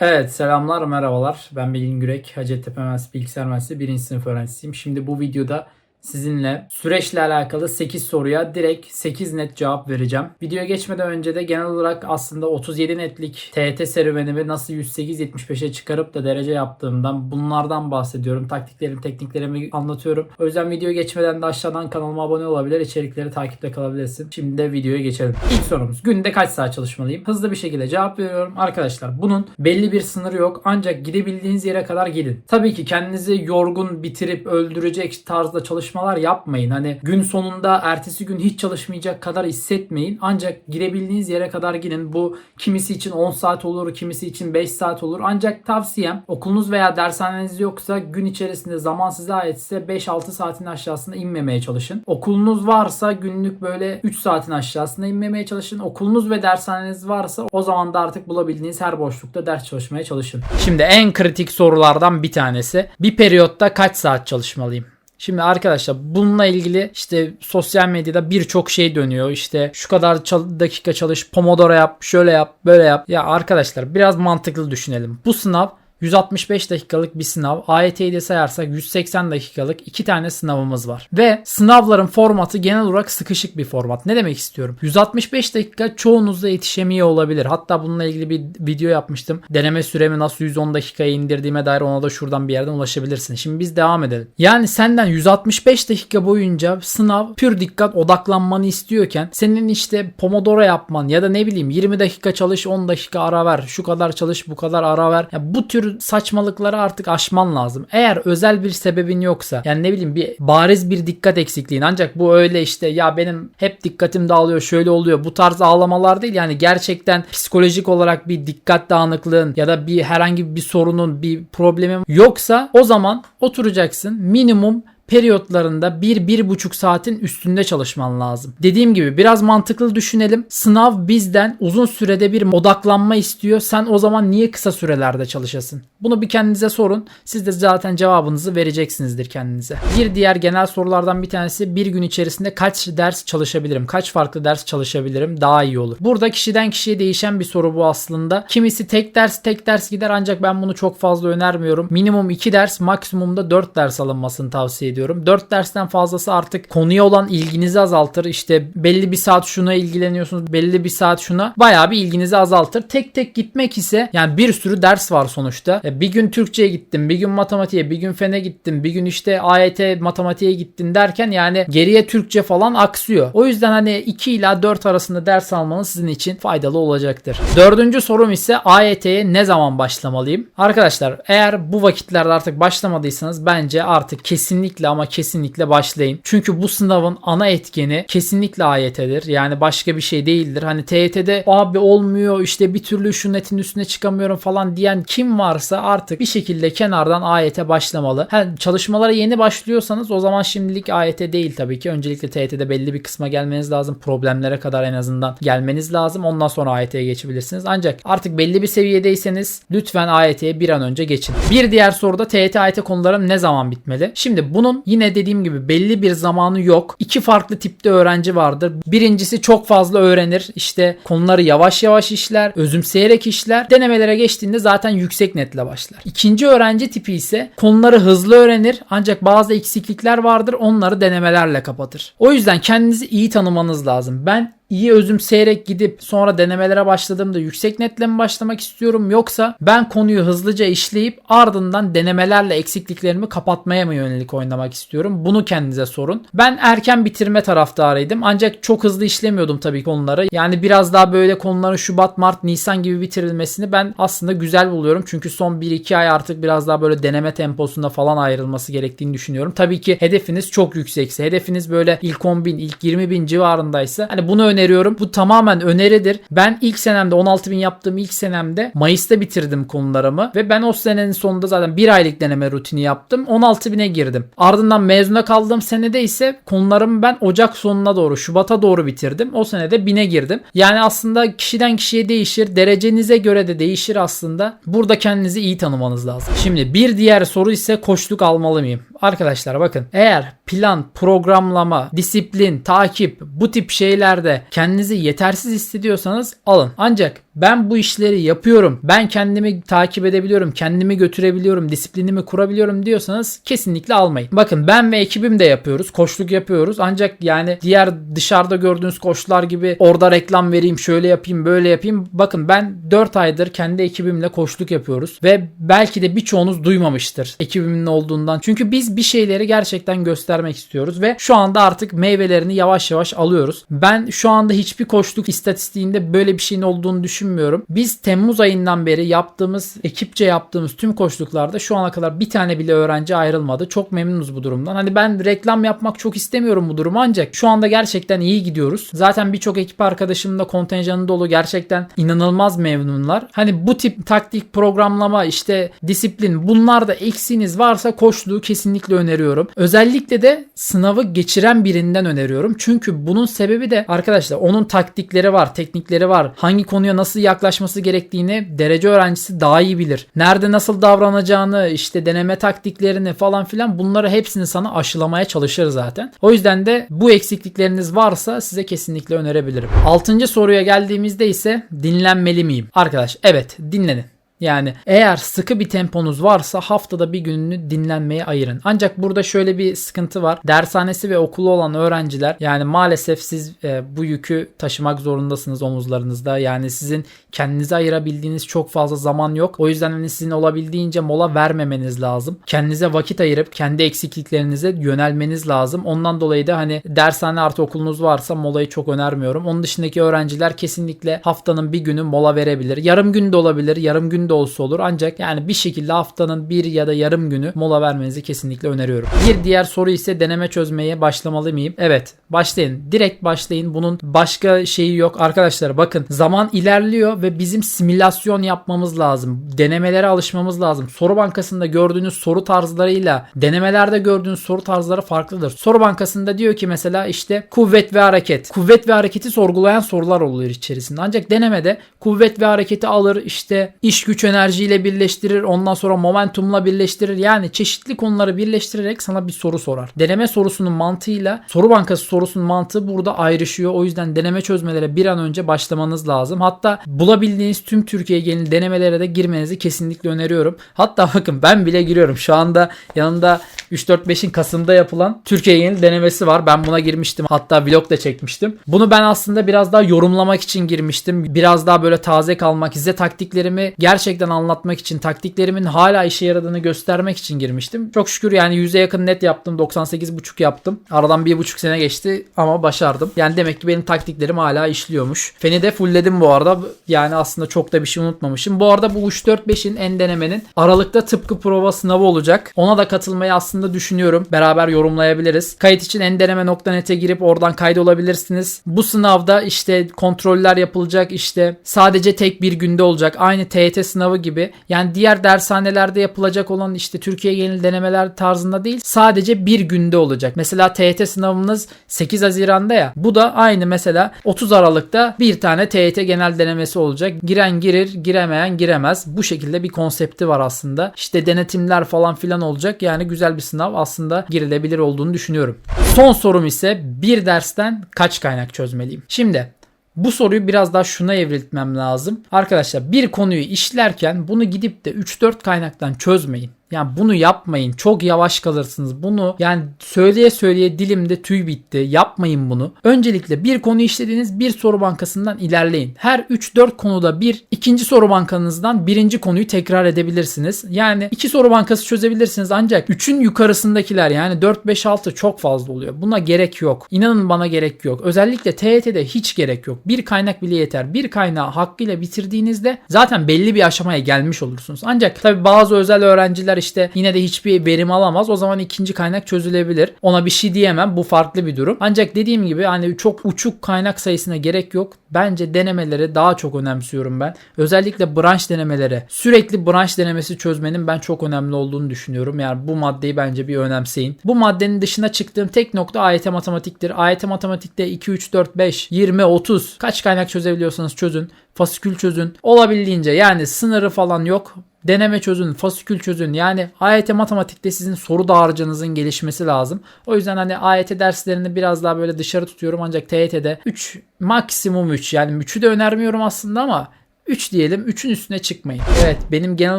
Evet selamlar merhabalar ben Bilgin Gürek Hacettepe Üniversitesi Bilgisayar Mühendisliği 1. sınıf öğrencisiyim. Şimdi bu videoda sizinle süreçle alakalı 8 soruya direkt 8 net cevap vereceğim. Videoya geçmeden önce de genel olarak aslında 37 netlik TET serüvenimi nasıl 108-75'e çıkarıp da derece yaptığımdan bunlardan bahsediyorum. Taktiklerimi, tekniklerimi anlatıyorum. O yüzden videoya geçmeden de aşağıdan kanalıma abone olabilir, içerikleri takipte kalabilirsin. Şimdi de videoya geçelim. İlk sorumuz günde kaç saat çalışmalıyım? Hızlı bir şekilde cevap veriyorum. Arkadaşlar bunun belli bir sınırı yok ancak gidebildiğiniz yere kadar gidin. Tabii ki kendinizi yorgun bitirip öldürecek tarzda çalışmalar yapmayın. Hani gün sonunda ertesi gün hiç çalışmayacak kadar hissetmeyin. Ancak girebildiğiniz yere kadar gidin. Bu kimisi için 10 saat olur, kimisi için 5 saat olur. Ancak tavsiyem okulunuz veya dershaneniz yoksa gün içerisinde zaman size aitse 5-6 saatin aşağısına inmemeye çalışın. Okulunuz varsa günlük böyle 3 saatin aşağısına inmemeye çalışın. Okulunuz ve dershaneniz varsa o zaman da artık bulabildiğiniz her boşlukta ders çalışmaya çalışın. Şimdi en kritik sorulardan bir tanesi. Bir periyotta kaç saat çalışmalıyım? Şimdi arkadaşlar bununla ilgili işte sosyal medyada birçok şey dönüyor. İşte şu kadar çal- dakika çalış, Pomodoro yap, şöyle yap, böyle yap. Ya arkadaşlar biraz mantıklı düşünelim. Bu sınav 165 dakikalık bir sınav. AYT'yi de sayarsak 180 dakikalık iki tane sınavımız var. Ve sınavların formatı genel olarak sıkışık bir format. Ne demek istiyorum? 165 dakika çoğunuzda yetişemiyor olabilir. Hatta bununla ilgili bir video yapmıştım. Deneme süremi nasıl 110 dakikaya indirdiğime dair ona da şuradan bir yerden ulaşabilirsin. Şimdi biz devam edelim. Yani senden 165 dakika boyunca sınav pür dikkat odaklanmanı istiyorken senin işte Pomodoro yapman ya da ne bileyim 20 dakika çalış 10 dakika ara ver. Şu kadar çalış bu kadar ara ver. Ya bu tür saçmalıkları artık aşman lazım. Eğer özel bir sebebin yoksa yani ne bileyim bir bariz bir dikkat eksikliğin ancak bu öyle işte ya benim hep dikkatim dağılıyor şöyle oluyor bu tarz ağlamalar değil yani gerçekten psikolojik olarak bir dikkat dağınıklığın ya da bir herhangi bir sorunun bir problemin yoksa o zaman oturacaksın minimum periyotlarında 1-1,5 saatin üstünde çalışman lazım. Dediğim gibi biraz mantıklı düşünelim. Sınav bizden uzun sürede bir odaklanma istiyor. Sen o zaman niye kısa sürelerde çalışasın? Bunu bir kendinize sorun. Siz de zaten cevabınızı vereceksinizdir kendinize. Bir diğer genel sorulardan bir tanesi bir gün içerisinde kaç ders çalışabilirim? Kaç farklı ders çalışabilirim? Daha iyi olur. Burada kişiden kişiye değişen bir soru bu aslında. Kimisi tek ders tek ders gider ancak ben bunu çok fazla önermiyorum. Minimum 2 ders maksimumda 4 ders alınmasını tavsiye ediyorum. 4 dersten fazlası artık konuya olan ilginizi azaltır. İşte belli bir saat şuna ilgileniyorsunuz, belli bir saat şuna bayağı bir ilginizi azaltır. Tek tek gitmek ise yani bir sürü ders var sonuçta. E, Bir gün Türkçe'ye gittim, bir gün matematiğe, bir gün fene gittim, bir gün işte AYT matematiğe gittin derken yani geriye Türkçe falan aksıyor. O yüzden hani 2 ila 4 arasında ders almanız sizin için faydalı olacaktır. Dördüncü sorum ise AYT'ye ne zaman başlamalıyım? Arkadaşlar eğer bu vakitlerde artık başlamadıysanız bence artık kesinlikle ama kesinlikle başlayın. Çünkü bu sınavın ana etkeni kesinlikle AYT'dir. Yani başka bir şey değildir. Hani TYT'de abi olmuyor işte bir türlü şu netin üstüne çıkamıyorum falan diyen kim varsa artık bir şekilde kenardan AYT başlamalı. Ha, çalışmalara yeni başlıyorsanız o zaman şimdilik AYT değil tabii ki. Öncelikle TYT'de belli bir kısma gelmeniz lazım. Problemlere kadar en azından gelmeniz lazım. Ondan sonra AYT'ye geçebilirsiniz. Ancak artık belli bir seviyedeyseniz lütfen AYT'ye bir an önce geçin. Bir diğer soruda TYT AYT konuları ne zaman bitmeli? Şimdi bunun yine dediğim gibi belli bir zamanı yok. İki farklı tipte öğrenci vardır. Birincisi çok fazla öğrenir. İşte konuları yavaş yavaş işler, özümseyerek işler. Denemelere geçtiğinde zaten yüksek netle başlar. İkinci öğrenci tipi ise konuları hızlı öğrenir ancak bazı eksiklikler vardır. Onları denemelerle kapatır. O yüzden kendinizi iyi tanımanız lazım. Ben iyi özümseyerek gidip sonra denemelere başladığımda yüksek netle mi başlamak istiyorum yoksa ben konuyu hızlıca işleyip ardından denemelerle eksikliklerimi kapatmaya mı yönelik oynamak istiyorum? Bunu kendinize sorun. Ben erken bitirme taraftarıydım ancak çok hızlı işlemiyordum tabii konuları. Yani biraz daha böyle konuların Şubat, Mart, Nisan gibi bitirilmesini ben aslında güzel buluyorum. Çünkü son 1-2 ay artık biraz daha böyle deneme temposunda falan ayrılması gerektiğini düşünüyorum. Tabii ki hedefiniz çok yüksekse, hedefiniz böyle ilk 10 bin, ilk 20 bin civarındaysa hani bunu öneriyorum. Bu tamamen öneridir. Ben ilk senemde 16 bin yaptığım ilk senemde Mayıs'ta bitirdim konularımı ve ben o senenin sonunda zaten bir aylık deneme rutini yaptım. 16 bine girdim. Ardından mezuna kaldığım senede ise konularımı ben Ocak sonuna doğru, Şubat'a doğru bitirdim. O senede bine girdim. Yani aslında kişiden kişiye değişir. Derecenize göre de değişir aslında. Burada kendinizi iyi tanımanız lazım. Şimdi bir diğer soru ise koçluk almalı mıyım? Arkadaşlar bakın eğer plan, programlama, disiplin, takip bu tip şeylerde kendinizi yetersiz hissediyorsanız alın. Ancak ben bu işleri yapıyorum. Ben kendimi takip edebiliyorum. Kendimi götürebiliyorum. Disiplinimi kurabiliyorum diyorsanız kesinlikle almayın. Bakın ben ve ekibim de yapıyoruz. Koçluk yapıyoruz. Ancak yani diğer dışarıda gördüğünüz koçlar gibi orada reklam vereyim, şöyle yapayım, böyle yapayım. Bakın ben 4 aydır kendi ekibimle koçluk yapıyoruz ve belki de birçoğunuz duymamıştır ekibimin olduğundan. Çünkü biz bir şeyleri gerçekten göstermek istiyoruz ve şu anda artık meyvelerini yavaş yavaş alıyoruz. Ben şu anda hiçbir koçluk istatistiğinde böyle bir şeyin olduğunu düşünmüyorum. Biz Temmuz ayından beri yaptığımız, ekipçe yaptığımız tüm koçluklarda şu ana kadar bir tane bile öğrenci ayrılmadı. Çok memnunuz bu durumdan. Hani ben reklam yapmak çok istemiyorum bu durumu ancak şu anda gerçekten iyi gidiyoruz. Zaten birçok ekip arkadaşımın da kontenjanı dolu gerçekten inanılmaz memnunlar. Hani bu tip taktik programlama işte disiplin bunlarda eksiğiniz varsa koçluğu kesinlikle öneriyorum. Özellikle de sınavı geçiren birinden öneriyorum. Çünkü bunun sebebi de arkadaşlar onun taktikleri var, teknikleri var. Hangi konuya nasıl yaklaşması gerektiğini derece öğrencisi daha iyi bilir. Nerede nasıl davranacağını, işte deneme taktiklerini falan filan bunları hepsini sana aşılamaya çalışır zaten. O yüzden de bu eksiklikleriniz varsa size kesinlikle önerebilirim. Altıncı soruya geldiğimizde ise dinlenmeli miyim? Arkadaş evet dinlenin. Yani eğer sıkı bir temponuz varsa haftada bir gününü dinlenmeye ayırın. Ancak burada şöyle bir sıkıntı var. Dershanesi ve okulu olan öğrenciler yani maalesef siz e, bu yükü taşımak zorundasınız omuzlarınızda. Yani sizin kendinize ayırabildiğiniz çok fazla zaman yok. O yüzden hani sizin olabildiğince mola vermemeniz lazım. Kendinize vakit ayırıp kendi eksikliklerinize yönelmeniz lazım. Ondan dolayı da hani dershane artı okulunuz varsa molayı çok önermiyorum. Onun dışındaki öğrenciler kesinlikle haftanın bir günü mola verebilir. Yarım gün de olabilir. Yarım gün de olsa olur. Ancak yani bir şekilde haftanın bir ya da yarım günü mola vermenizi kesinlikle öneriyorum. Bir diğer soru ise deneme çözmeye başlamalı mıyım? Evet başlayın. Direkt başlayın. Bunun başka şeyi yok. Arkadaşlar bakın zaman ilerliyor ve bizim simülasyon yapmamız lazım. Denemelere alışmamız lazım. Soru bankasında gördüğünüz soru tarzlarıyla denemelerde gördüğünüz soru tarzları farklıdır. Soru bankasında diyor ki mesela işte kuvvet ve hareket. Kuvvet ve hareketi sorgulayan sorular oluyor içerisinde. Ancak denemede kuvvet ve hareketi alır işte iş güç enerjiyle birleştirir. Ondan sonra momentumla birleştirir. Yani çeşitli konuları birleştirerek sana bir soru sorar. Deneme sorusunun mantığıyla soru bankası sorusunun mantığı burada ayrışıyor. O yüzden deneme çözmelere bir an önce başlamanız lazım. Hatta bulabildiğiniz tüm Türkiye genel denemelere de girmenizi kesinlikle öneriyorum. Hatta bakın ben bile giriyorum. Şu anda yanında 3-4-5'in Kasım'da yapılan Türkiye genel denemesi var. Ben buna girmiştim. Hatta vlog da çekmiştim. Bunu ben aslında biraz daha yorumlamak için girmiştim. Biraz daha böyle taze kalmak, size taktiklerimi gerçekten anlatmak için, taktiklerimin hala işe yaradığını göstermek için girmiştim. Çok şükür yani 100'e yakın net yaptım. 98,5 yaptım. Aradan 1,5 sene geçti ama başardım. Yani demek ki benim taktiklerim hala işliyormuş. Feni de fullledim bu arada. Yani aslında çok da bir şey unutmamışım. Bu arada bu 3-4-5'in en denemenin Aralık'ta tıpkı prova sınavı olacak. Ona da katılmayı aslında düşünüyorum. Beraber yorumlayabiliriz. Kayıt için endeneme.net'e girip oradan kaydolabilirsiniz. Bu sınavda işte kontroller yapılacak işte sadece tek bir günde olacak. Aynı TYT sınavı gibi. Yani diğer dershanelerde yapılacak olan işte Türkiye genel denemeler tarzında değil. Sadece bir günde olacak. Mesela TYT sınavınız 8 Haziran'da ya. Bu da aynı mesela 30 Aralık'ta bir tane TYT genel denemesi olacak. Giren girir, giremeyen giremez. Bu şekilde bir konsepti var aslında. İşte denetimler falan filan olacak. Yani güzel bir sınav aslında girilebilir olduğunu düşünüyorum. Son sorum ise bir dersten kaç kaynak çözmeliyim? Şimdi bu soruyu biraz daha şuna evriltmem lazım. Arkadaşlar bir konuyu işlerken bunu gidip de 3-4 kaynaktan çözmeyin. Yani bunu yapmayın. Çok yavaş kalırsınız. Bunu yani söyleye söyleye dilimde tüy bitti. Yapmayın bunu. Öncelikle bir konu işlediğiniz bir soru bankasından ilerleyin. Her 3-4 konuda bir ikinci soru bankanızdan birinci konuyu tekrar edebilirsiniz. Yani iki soru bankası çözebilirsiniz ancak 3'ün yukarısındakiler yani 4-5-6 çok fazla oluyor. Buna gerek yok. İnanın bana gerek yok. Özellikle TYT'de hiç gerek yok. Bir kaynak bile yeter. Bir kaynağı hakkıyla bitirdiğinizde zaten belli bir aşamaya gelmiş olursunuz. Ancak tabi bazı özel öğrenciler işte yine de hiçbir verim alamaz. O zaman ikinci kaynak çözülebilir. Ona bir şey diyemem. Bu farklı bir durum. Ancak dediğim gibi hani çok uçuk kaynak sayısına gerek yok. Bence denemeleri daha çok önemsiyorum ben. Özellikle branş denemeleri. Sürekli branş denemesi çözmenin ben çok önemli olduğunu düşünüyorum. Yani bu maddeyi bence bir önemseyin. Bu maddenin dışına çıktığım tek nokta AYT matematiktir. AYT matematikte 2, 3, 4, 5, 20, 30 kaç kaynak çözebiliyorsanız çözün. Fasikül çözün. Olabildiğince yani sınırı falan yok. Deneme çözün, fasikül çözün. Yani AYT matematikte sizin soru dağarcığınızın gelişmesi lazım. O yüzden hani AYT derslerini biraz daha böyle dışarı tutuyorum ancak TYT'de 3 maksimum 3 yani 3'ü de önermiyorum aslında ama 3 diyelim. 3'ün üstüne çıkmayın. Evet benim genel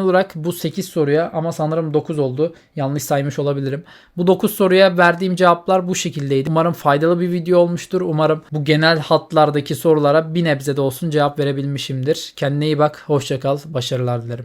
olarak bu 8 soruya ama sanırım 9 oldu. Yanlış saymış olabilirim. Bu 9 soruya verdiğim cevaplar bu şekildeydi. Umarım faydalı bir video olmuştur. Umarım bu genel hatlardaki sorulara bir nebze de olsun cevap verebilmişimdir. Kendine iyi bak. Hoşça kal. Başarılar dilerim.